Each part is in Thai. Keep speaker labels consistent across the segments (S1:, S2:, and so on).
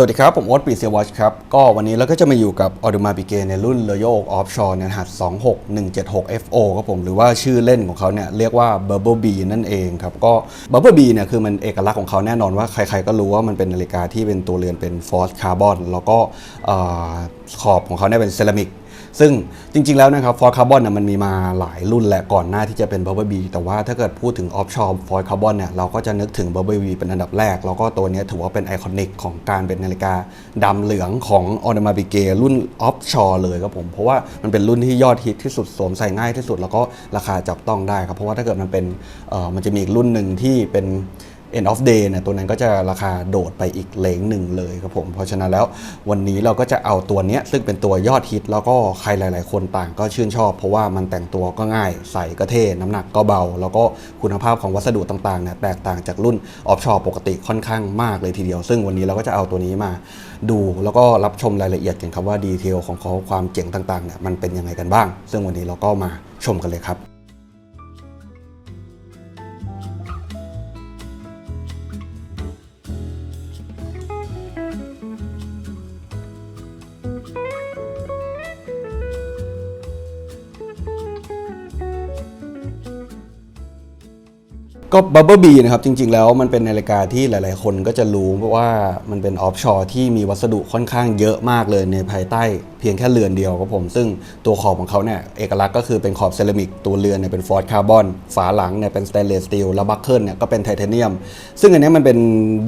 S1: สวัสดีครับ ผมโอ๊ตปีเซียวอชครับ ก็วันนี้เราก็จะมาอยู่กับออดูมาปิเกในรุ่น Royal Oak Offshore เนี่ยรหัส 26176 FO ครับผม หรือว่าชื่อเล่นของเขาเนี่ยเรียกว่า Bubble Bee นั่นเองครับ ก็ Bubble Bee เนี่ยคือมันเอกลักษณ์ของเขาแน่นอนว่าใครๆก็รู้ว่ามันเป็นนาฬิกาที่เป็นตัวเรือนเป็นฟอสคาร์บอนแล้วก็ขอบของเขาเนี่ยเป็นเซรามิก ซึ่งจริงๆแล้วนะครับฟอร์คาร์บอนเนี่ยมันมีมาหลายรุ่นแหละก่อนหน้าที่จะเป็น Bubble Bee แต่ว่าถ้าเกิดพูดถึงออฟชอร์ฟอร์คาร์บอนเนี่ยเราก็จะนึกถึง Bubble Bee เป็นอันดับแรก แล้วก็ตัวนี้ถือว่าเป็นไอคอนิกของการเป็นนาฬิกาดำเหลืองของออ m มาบิเกรุ่นออฟชอร์เลยครับผม เพราะว่ามันเป็นรุ่นที่ยอดฮิตที่สุดสวมใส่ง่ายที่สุดแล้วก็ราคาจับต้องได้ครับเพราะว่าถ้าเกิดมันเป็นเอ่อมันจะมีอีกรุ่นหนึ่งที่เป็น end of day เนี่ยตัวนั้นก็จะราคาโดดไปอีกเลงหนึ่งเลยครับผมเพราะฉะนั้นแล้ววันนี้เราก็จะเอาตัวนี้ซึ่งเป็นตัวยอดฮิต แล้วก็ใครหลาย ๆ คนต่างก็ชื่นชอบ เพราะว่ามันแต่งตัวก็ง่ายใส่ก็เท่น้ำหนักก็เบา แล้วก็คุณภาพของวัสดุต่างๆเนี่ยแตกต่างจากรุ่นออฟชอร์ปกติค่อนข้างมากเลยทีเดียว ซึ่งวันนี้เราก็จะเอาตัวนี้มาดูแล้วก็รับชมรายละเอียดกันครับว่าดีเทลของเขาความเจ๋งต่างๆเนี่ยมันเป็นยังไงกันบ้าง ซึ่งวันนี้เราก็มาชมกันเลยครับ ก็บับเบิ้ลบีนะครับจริงๆแล้วมันเป็นนาฬิกาที่หลายๆ คนก็จะรู้เพราะว่ามันเป็นออฟชอร์ที่มีวัสดุค่อนข้างเยอะมากเลยในภายใต้เพียงแค่เรือนเดียวครับผม ซึ่งตัวขอบของเขาเนี่ยเอกลักษณ์ก็คือเป็นขอบเซรามิกตัวเรือนเนี่ยเป็นฟอร์ดคาร์บอนฝาหลังเนี่ยเป็นสเตนเลสสตีลแล้วบัคเกิลเนี่ยก็เป็นไทเทเนียม ซึ่งอันนี้มันเป็น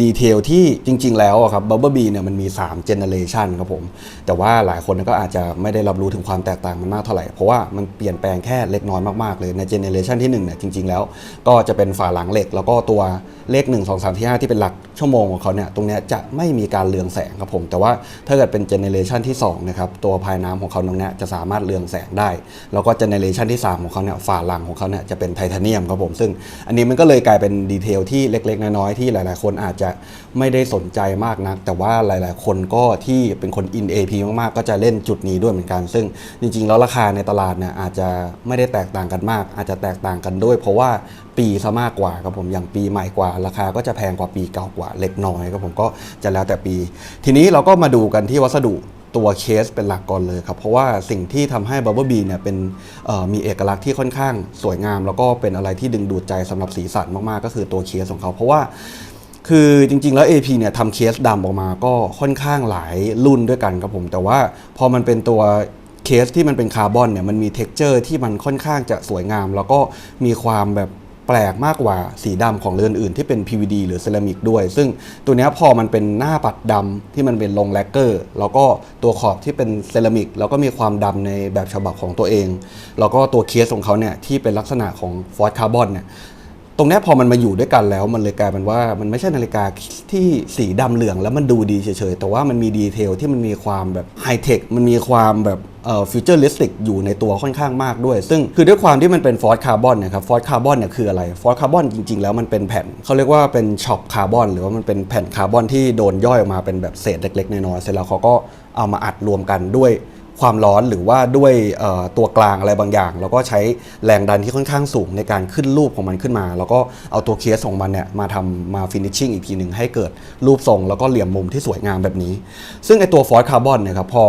S1: ดีเทลที่จริง ๆ แล้วครับ Bubble Bee เนี่ยมันมี3 generation ครับผม แต่ว่าหลายคนก็อาจจะไม่ได้รับรู้ถึงความแตกต่างมันมากเท่าไหร่ เพราะว่ามันเปลี่ยนแปลงแค่เล็กน้อยมากๆเลยในเจเนเรชันที่1เนี่ยจริงๆแล้ว ก็จะเป็นฝาหลังเหล็ก แล้วก็ตัวเลข 1 2 3ที่5ที่เป็นหลักชั่วโมงของเขาเนี่ยตรงนี้จะไม่มีการเรืองแสงครับผม แต่ว่าถ้าเกิดเป็นเจเนเรชันที่2นะครับตัวภายน้ำของเขาตรงนี้จะสามารถเรืองแสงได้ แล้วก็เจเนเรชันที่ 3 ของเขาเนี่ยฝาหลังของเขาเนี่ยจะเป็นไทเทเนียมครับผมซึ่งอันนี้มันก็เลยกลายเป็นดีเทลที่เล็กๆ น้อยๆที่หลายๆ คนอาจจะ ไม่ได้สนใจมากนัก แต่ว่าหลาย ๆ คนก็ที่เป็นคนอิน AP มาก ๆ ก็จะเล่นจุดนี้ด้วยเหมือนกัน ซึ่งจริง ๆ แล้วราคาในตลาดเนี่ยอาจจะไม่ได้แตกต่างกันมาก อาจจะแตกต่างกันด้วย เพราะว่าปีซะมากกว่าครับผมอย่างปีใหม่กว่า ราคาก็จะแพงกว่าปีเก่ากว่าเล็กน้อยครับผมก็จะแล้วแต่ปี ทีนี้เราก็มาดูกันที่วัสดุตัวเคสเป็นหลักก่อนเลยครับ เพราะว่าสิ่งที่ทำให้ Bubble Bee เนี่ยเป็นมีเอกลักษณ์ที่ค่อนข้างสวยงาม แล้วก็เป็นอะไรที่ดึงดูดใจสำหรับสีสันมาก ๆ ก็คือตัวเคสของเขา เพราะว่า คือจริงๆ แล้ว AP เนี่ยทำเคสดำออกมาก็ค่อนข้างหลายรุ่นด้วยกันครับผม แต่ว่าพอมันเป็นตัวเคสที่มันเป็นคาร์บอนเนี่ยมันมีเท็กเจอร์ที่มันค่อนข้างจะสวยงาม แล้วก็มีความแบบแปลกมากกว่าสีดำของเรือนอื่นที่เป็น PVD หรือเซรามิกด้วย ซึ่งตัวเนี้ยพอมันเป็นหน้าปัดดำที่มันเป็นลงแลกเกอร์ แล้วก็ตัวขอบที่เป็นเซรามิกแล้วก็มีความดำในแบบฉบับของตัวเอง แล้วก็ตัวเคสของเขาเนี่ยที่เป็นลักษณะของฟอร์ดคาร์บอนเนี่ย รงนี้พอมันมาอยู่ด้วยกันแล้ว มันเลยกลายเป็นว่ามันไม่ใช่นาฬิกาที่สีดำเหลืองแล้วมันดูดีเฉยๆ แต่ว่ามันมีดีเทลที่มันมีความแบบไฮเทค มันมีความแบบเอ่อฟิวเจอร์ลิสติกอยู่ในตัวค่อนข้างมากด้วย ซึ่งคือด้วยความที่มันเป็นฟอร์ดคาร์บอนนะครับฟอร์ดคาร์บอนเนี่ยคืออะไรฟอร์ดคาร์บอนจริง ๆ แล้วมันเป็นแผ่นเขาเรียกว่าเป็นช็อปคาร์บอนหรือว่ามันเป็นแผ่นคาร์บอนที่โดนย่อยออกมาเป็นแบบเศษเล็กๆน้อยๆเสร็จแล้วเขาก็เอามาอัดรวมกันด้วย ความร้อนหรือว่าด้วยตัวกลางอะไรบางอย่าง แล้วก็ใช้แรงดันที่ค่อนข้างสูงในการขึ้นรูปของมันขึ้นมา แล้วก็เอาตัวเคสของมันเนี่ยมาทำมาฟินิชชิ่งอีกทีหนึ่งให้เกิดรูปทรง แล้วก็เหลี่ยมมุมที่สวยงามแบบนี้ ซึ่งไอตัวฟอสคาร์บอนเนี่ยครับพอ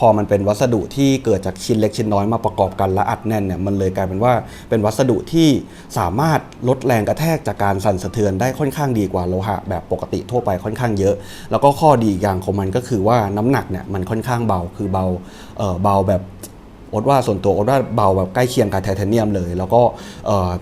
S1: พอมันเป็นวัสดุที่เกิดจากชิ้นเล็กชิ้นน้อยมาประกอบกันและอัดแน่นเนี่ยมันเลยกลายเป็นว่าเป็นวัสดุที่สามารถลดแรงกระแทกจากการสั่นสะเทือนได้ค่อนข้างดีกว่าโลหะแบบปกติทั่วไปค่อนข้างเยอะ แล้วก็ข้อดีอย่างของมันก็คือว่าน้ำหนักเนี่ยมันค่อนข้างเบาคือเบาเออเบาแบบ โอ๊ตว่าส่วนตัวโอ๊ตว่าเบาแบบใกล้เคียงกับไทเทเนียมเลย แล้วก็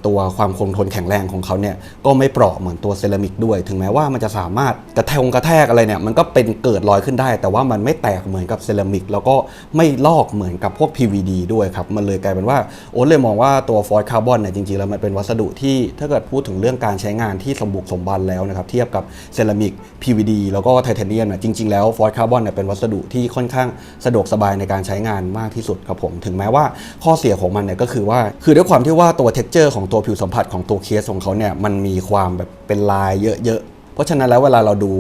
S1: ตัวความคงทนแข็งแรงของเขาเนี่ยก็ไม่เปราะเหมือนตัวเซรามิกด้วย ถึงแม้ว่ามันจะสามารถกระแทงกระแทกอะไรเนี่ยมันก็เป็นเกิดรอยขึ้นได้ แต่ว่ามันไม่แตกเหมือนกับเซรามิก แล้วก็ไม่ลอกเหมือนกับพวก PVD ด้วยครับมันเลยกลายเป็นว่าโอ๊ตเลยมองว่าตัวฟอร์ดคาร์บอนเนี่ยจริงๆแล้วมันเป็นวัสดุที่ถ้าเกิดพูดถึงเรื่องการใช้งานที่สมบุกสมบันแล้วนะครับเทียบกับเซรามิก PVD แล้วก็ไทเทเนียมเนี่ยจริงๆแล้วฟอร์ดคาร์บอนเนี่ยเป็นวัสดุที่ค่อนข้างสะดวกสบายในการใช้งานมากที่สุดครับผมถึงแม้ว่าข้อเสียของมันเนี่ยก็คือว่าคือด้วยความที่ว่าตัว t e x t อร์ของตัวผิวสัมผัสของตัวเคสของเขาเนี่ยมันมีความแบบเป็นลายเยอะๆ เพราะฉะนั้นแล้วเวลาเราดู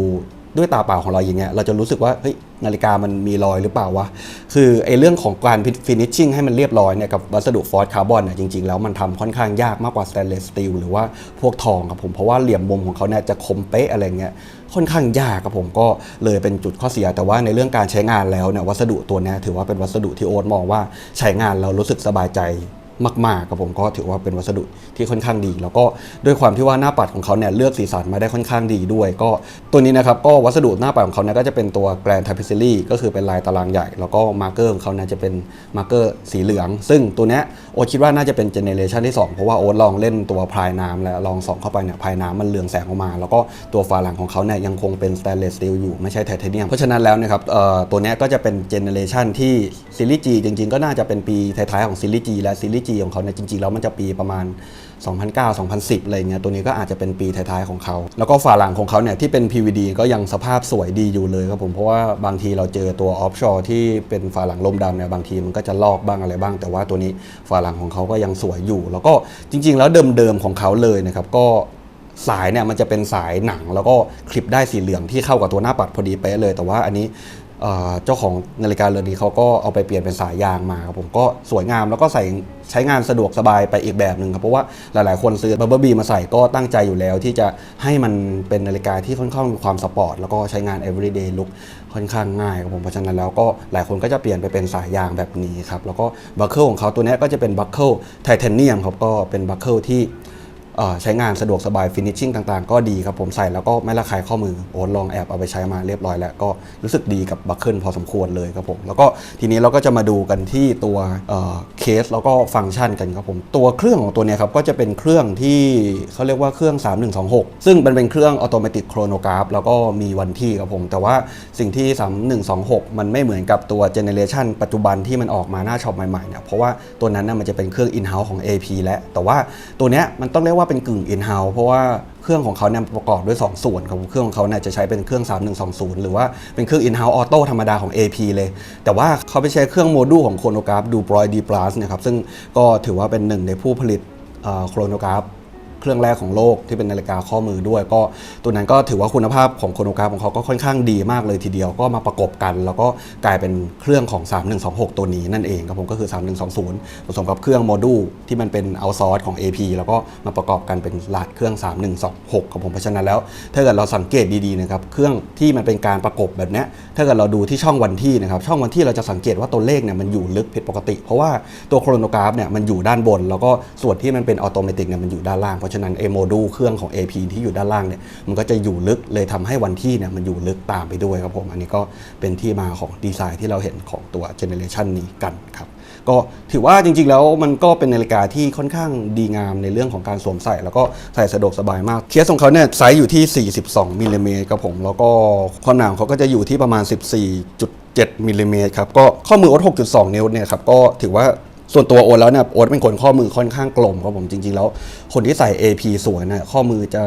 S1: ด้วยตาเปล่าของเราอย่างเงี้ยเราจะรู้สึกว่าเฮ้ยนาฬิกามันมีรอยหรือเปล่าวะ คือไอ้เรื่องของการฟินิชชิ่งให้มันเรียบร้อยเนี่ยกับวัสดุฟอสคาร์บอนเนี่ยจริง ๆ แล้วมันทำค่อนข้างยากมากกว่าสแตนเลสสตีลหรือว่าพวกทองครับผม เพราะว่าเหลี่ยมมุมของเขาเนี่ยจะคมเป๊ะอะไรเงี้ย ค่อนข้างยากครับผมก็เลยเป็นจุดข้อเสีย แต่ว่าในเรื่องการใช้งานแล้วเนี่ยวัสดุตัวนี้ถือว่าเป็นวัสดุที่โอ๊ตมองว่าใช้งานเรารู้สึกสบายใจ มากๆครับผมก็ถือว่าเป็นวัสดุที่ค่อนข้างดี แล้วก็ด้วยความที่ว่าหน้าปัดของเขาเนี่ยเลือกสีสันมาได้ค่อนข้างดีด้วย ก็ตัวนี้นะครับก็วัสดุหน้าปัดของเขาเนี่ยก็จะเป็นตัว Grand Tapestry ก็คือเป็นลายตารางใหญ่ แล้วก็มาร์เกอร์ของเขาเนี่ยจะเป็นมาร์เกอร์สีเหลือง ซึ่งตัวเนี้ยโอ๊ตคิดว่าน่าจะเป็นเจเนเรชันที่ 2 เพราะว่าโอ๊ตลองเล่นตัวพายน้ำแล้วลองส่องเข้าไปเนี่ยพายน้ำมันเรืองแสงออกมา แล้วก็ตัวฝาหลังของเขาเนี่ยยังคงเป็นสแตนเลสสตีลอยู่ไม่ใช่ไทเทเนียมเพราะฉะนั้นแล้วนะครับเอ่อตัวเนี้ยก็จะเป็นเจเนเรชันที่ซีรีส์ G จริง ๆ ก็น่าจะเป็นปีท้ายๆของซีรีส์ G และซีรีส์ G ของเขาเนี่ยจริงๆแล้วมันจะปีประมาณ 2009 2010 อะไรเงี้ยตัวนี้ก็อาจจะเป็นปีท้ายๆของเขา แล้วก็ฝาหลังของเขาเนี่ยที่เป็น PVD ก็ยังสภาพสวยดีอยู่เลยครับผมเพราะว่าบางทีเราเจอตัวออฟชอร์ที่เป็นฝาหลังลมดำเนี่ยบางทีมันก็จะลอกบ้างอะไรบ้าง แต่ว่าตัวนี้ฝาหลังของเขาก็ยังสวยอยู่ แล้วก็จริง ๆ แล้วเดิมๆของเขาเลยนะครับก็สายเนี่ยมันจะเป็นสายหนังแล้วก็คลิปได้สีเหลืองที่เข้ากับตัวหน้าปัดพอดีเป๊ะเลย แต่ว่าอันนี้ เจ้าของนาฬิกาเรือนนี้เขาก็เอาไปเปลี่ยนเป็นสายยางมาครับผมก็สวยงามแล้วก็ใส่ใช้งานสะดวกสบายไปอีกแบบหนึ่งครับเพราะว่าหลายๆ คนซื้อบับเบิลบีมาใส่ก็ตั้งใจอยู่แล้ว ที่จะให้มันเป็นนาฬิกาที่ค่อนข้างมีความสปอร์ตแล้วก็ใช้งาน everyday look ค่อนข้างง่ายครับผมเพราะฉะนั้นแล้วก็หลายคนก็จะเปลี่ยนไปเป็นสายยางแบบนี้ครับแล้วก็บัคเกิลของเขาตัวนี้ก็จะเป็นบัคเกิลไทเทเนียมครับก็เป็นบัคเกิลที่ ใช้งานสะดวกสบายฟินิชชิ่งต่างๆ ก็ดีครับผมใส่แล้วก็ไม่ระคายข้อมือโอ้ลองแอบเอาไปใช้มาเรียบร้อยแล้วก็รู้สึกดีกับบัคเกิลพอสมควรเลยครับผมแล้วก็ทีนี้เราก็จะมาดูกันที่ตัวเคสแล้วก็ฟังก์ชันกันครับผมตัวเครื่องของตัวนี้ครับก็จะเป็นเครื่องที่เขาเรียกว่าเครื่อง 3126 ซึ่งมันเป็นเครื่องอัตโนมัติโครโนกราฟแล้วก็มีวันที่ครับผมแต่ว่าสิ่งที่ 3126 มันไม่เหมือนกับตัวเจเนเรชันปัจจุบันที่มันออกมาหน้าช็อปใหม่ๆเนี่ยเพราะว่าตัวนั้นน่ะมันจะเป็นเครื่อง in-house ของ AP แล้วแต่ว่าตัวเนี้ยมันต้องเรียกว่าเป็นกึ่ง in-house เพราะว่าเครื่องของเขาเนี่ยประกอบด้วย 2 ส่วนครับเครื่องของเขาเนี่ยจะใช้เป็นเครื่อง 3120 หรือว่าเป็นเครื่อง in-house auto ธรรมดาของ AP เลย แต่ว่าเขาไปใช้เครื่องโมดูลของโครโนกราฟดูบรอยดีพลัสเนี่ยครับซึ่งก็ถือว่าเป็นหนึ่งในผู้ผลิตโครโนกราฟ เครื่องแรกของโลกที่เป็นนาฬิกาข้อมือด้วย ก็ตัวนั้นก็ถือว่าคุณภาพของโคโนกราฟของเขาก็ค่อนข้างดีมากเลยทีเดียวก็มาประกบกัน แล้วก็กลายเป็นเครื่องของ 3126 ตัวนี้นั่นเองครับผมก็คือ 3120 ผสมกับเครื่องโมดูลที่มันเป็นเอาซอร์สของ AP แล้วก็มาประกอบกันเป็นหลาดเครื่อง 3126ครับผมเพราะฉะนั้นแล้วถ้าเกิดเราสังเกตดีๆนะครับเครื่องที่มันเป็นการประกบแบบนี้ถ้าเกิดเราดูที่ช่องวันที่นะครับช่องวันที่เราจะสังเกตว่าตัวเลขเนี่ยมันอยู่ลึกผิดปกติ เพราะว่าตัวโครโนกราฟเนี่ยมันอยู่ด้านบน แล้วก็ส่วนที่มันเป็นออโตเมติกเนี่ยมันอยู่ด้านล่างเพราะฉะนั้นเอโมดูลเครื่องของ AP ที่อยู่ด้านล่างเนี่ยมันก็จะอยู่ลึกเลยทำให้วันที่เนี่ยมันอยู่ลึกตามไปด้วยครับผมอันนี้ก็เป็นที่มาของดีไซน์ที่เราเห็นของตัวเจเนเรชันนี้กันครับก็ถือว่าจริงๆแล้วมันก็เป็นนาฬิกาที่ค่อนข้างดีงามในเรื่องของการสวมใส่ แล้วก็ใส่สะดวกสบายมากเคสของเขาเนี่ยไซส์อยู่ที่ 42มิลลิเมตรครับผมแล้วก็ความหนาเขาก็จะอยู่ที่ประมาณ 14.7มิลลิเมตรครับก็ข้อมือโอ๊ต6.2 นิ้วเนี่ยครับก็ถือว่า ส่วนตัวโอ๊ตแล้วเนี่ยโอ๊ตเป็นคนข้อมือค่อนข้างกลมครับผมจริง ๆ แล้ว คนที่ใส่ AP สวยเนี่ยข้อมือจะ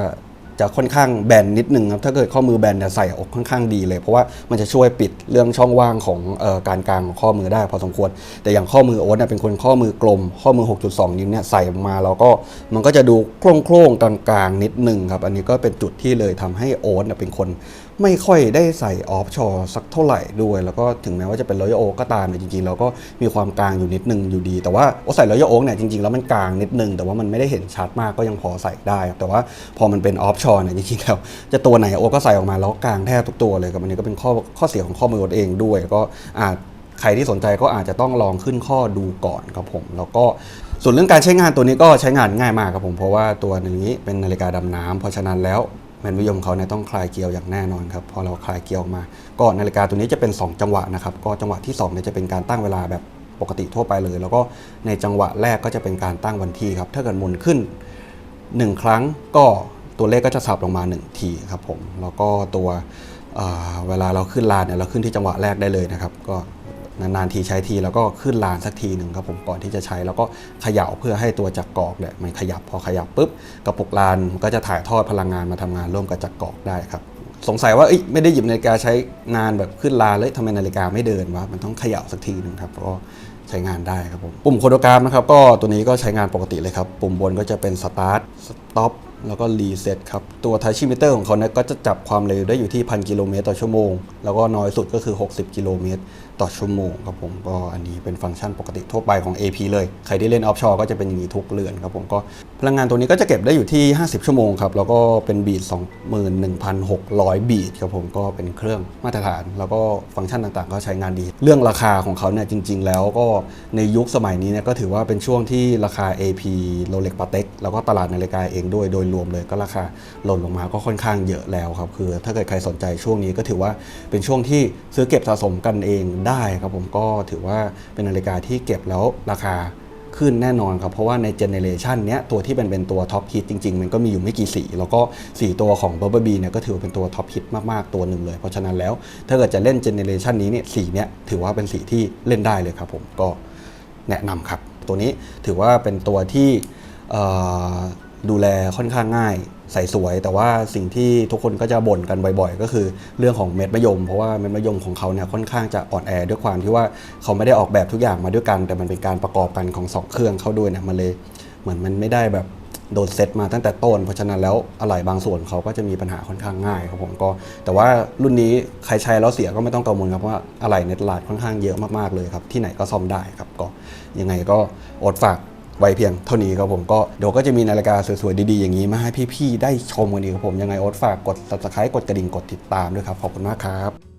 S1: จะค่อนข้างแบนนิดนึงครับถ้าเกิดข้อมือแบนเนี่ยใส่ออกค่อนข้างดีเลย เพราะว่ามันจะช่วยปิดเรื่องช่องว่างของเออการกลางของข้อมือได้พอสมควร แต่อย่างข้อมือโอ๊ตเนี่ยเป็นคนข้อมือกลม ข้อมือ 6.2 นิ้วเนี่ยใส่มาแล้วก็มันก็จะดูโคร่งๆกลางๆนิดนึงครับอันนี้ก็เป็นจุดที่เลยทำให้โอ๊ตเนี่ยเป็นคนไม่ค่อยได้ใส่ออฟชอสักเท่าไหร่ด้วย แล้วก็ถึงแม้ว่าจะเป็นรอยโอก็ตามเนี่ยจริงๆเราก็มีความกลางอยู่นิดนึงอยู่ดี แต่ว่าโอใส่รอยโอ๊กเนี่ยจริงๆแล้วมันกลางนิดนึงแต่ว่ามันไม่ได้เห็นชัดมากก็ยังพอใส่ได้ แต่ว่าพอมันเป็นออฟชอร์เนี่ยจริงๆแล้วจะตัวไหนโอ๊ตก็ใส่ออกมาแล้วกลางแทบทุกตัวเลยครับอันนี้ก็เป็นข้อข้อเสียของข้อมือโอ๊ตเองด้วย ก็อาจใครที่สนใจก็อาจจะต้องลองขึ้นข้อดูก่อนครับผม แล้วก็ส่วนเรื่องการใช้งานตัวนี้ก็ใช้งานง่ายมากครับผมเพราะว่าตัวนี้เป็นนาฬิกาดำน้ำเพราะฉะนั้นแล้วแมนวิยมเขาเนี่ยต้องคลายเกลียวอย่างแน่นอนครับพอเราคลายเกลียวมา ก็นาฬิกาตัวนี้จะเป็น 2 จังหวะนะครับก็จังหวะที่2เนี่ยจะเป็นการตั้งเวลาแบบปกติทั่วไปเลย แล้วก็ในจังหวะแรกก็จะเป็นการตั้งวันที่ครับถ้าเกิดหมุนขึ้น 1 ครั้งก็ ตัวเลขก็จะสับลงมา 1 ทีครับผมแล้วก็ตัวเเวลาเราขึ้นลานเนี่ยเราขึ้นที่จังหวะแรกได้เลยนะครับ ก็นานๆทีใช้ทีแล้วก็ขึ้นลานสักทีหนึ่งครับผมก่อนที่จะใช้แล้วก็เขย่าเพื่อให้ตัวจักรกอกเนี่ยมันขยับพอขยับปุ๊บกระปุกลานก็จะถ่ายทอดพลังงานมาทำงานร่วมกับจักรกอกได้ครับสงสัยว่าเอ้ไม่ได้หยิบนาฬิกาใช้งานแบบขึ้นลานเลยทำไมนาฬิกาไม่เดินวะมันต้องเขย่าสักทีหนึ่งครับก็ใช้งานได้ครับผมปุ่มโคโดกรามนะครับก็ตัวนี้ก็ใช้งานปกติเลยครับ ปุ่มบนก็จะเป็นสตาร์ทสต็อป แล้วก็รีเซ็ตครับตัวทัชชิมิเตอร์ของเขาเนี่ยก็จะจับความเร็วได้อยู่ที่พันกิโลเมตรต่อชั่วโมง แล้วก็น้อยสุดก็คือ 60 กิโลเมตร ต่อชั่วโมงครับผมก็อันนี้เป็นฟังก์ชันปกติทั่วไปของ AP เลย ใครที่เล่นออฟชอร์ก็จะเป็นอย่างนี้ทุกเรือนครับผมก็พลังงานตัวนี้ก็จะเก็บได้อยู่ที่ 50 ชั่วโมงครับแล้วก็เป็นบีท21,600 บีทครับผมก็เป็นเครื่องมาตรฐาน แล้วก็ฟังก์ชันต่างๆ ก็ใช้งานดี เรื่องราคาของเขาเนี่ยจริง ๆ แล้วก็ในยุคสมัยนี้เนี่ยก็ถือว่าเป็นช่วงที่ราคา AP Rolex Patek แล้วก็ตลาดนาฬิกาเองด้วยโดยรวมเลยก็ราคาหล่นลงมาก็ค่อนข้างเยอะแล้วครับคือถ้าเกิดใครสนใจช่วงนี้ก็ถือว่าเป็นช่วงที่ซื้อเก็บสะสมกันเองได้ได้ครับผมก็ถือว่าเป็นนาฬิกาที่เก็บแล้วราคาขึ้นแน่นอนครับ เพราะว่าในเจเนเรชันเนี้ยตัวที่เป็นเป็นตัวท็อปฮิตจริง ๆ มันก็มีอยู่ไม่กี่สี แล้วก็สีตัวของ b u r b e r b e เนี่ยก็ถือว่าเป็นตัวท็อปฮิตมากๆ ตัวหนึ่งเลย เพราะฉะนั้นแล้วถ้าเกิดจะเล่นเจเนเรชันนี้เนี่ยสีเนี้ยถือว่าเป็นสีที่เล่นได้เลยครับผมก็แนะนำครับ ตัวนี้ถือว่าเป็นตัวที่ ดูแลค่อนข้างง่ายใส่สวย แต่ว่าสิ่งที่ทุกคนก็จะบ่นกันบ่อยๆ ก็คือเรื่องของเม็ดมะยม เพราะว่าเม็ดมะยมของเขาเนี่ยค่อนข้างจะอ่อนแอด้วยความที่ว่าเขาไม่ได้ออกแบบทุกอย่างมาด้วยกัน แต่มันเป็นการประกอบกันของสองเครื่องเข้าด้วยเนี่ยมันเลยเหมือนมันไม่ได้แบบโดนเซตมาตั้งแต่ต้น เพราะฉะนั้นแล้วอะไหล่บางส่วนเขาก็จะมีปัญหาค่อนข้างง่ายครับผมก็ แต่ว่ารุ่นนี้ใครใช้แล้วเสียก็ไม่ต้องกังวลครับเพราะว่าอะไหล่ในตลาดค่อนข้างเยอะมากๆเลยครับที่ไหนก็ซ่อมได้ครับก็ยังไงก็อดฝาก ไว้เพียงเท่านี้ครับผมก็เดี๋ยวก็จะมีนาฬิกาสวยๆดีๆอย่างนี้มาให้พี่ๆได้ชมกันอีกครับผมยังไงโอ๊ตฝากกด subscribe กดกระดิ่งกดติดตามด้วยครับขอบคุณมากครับ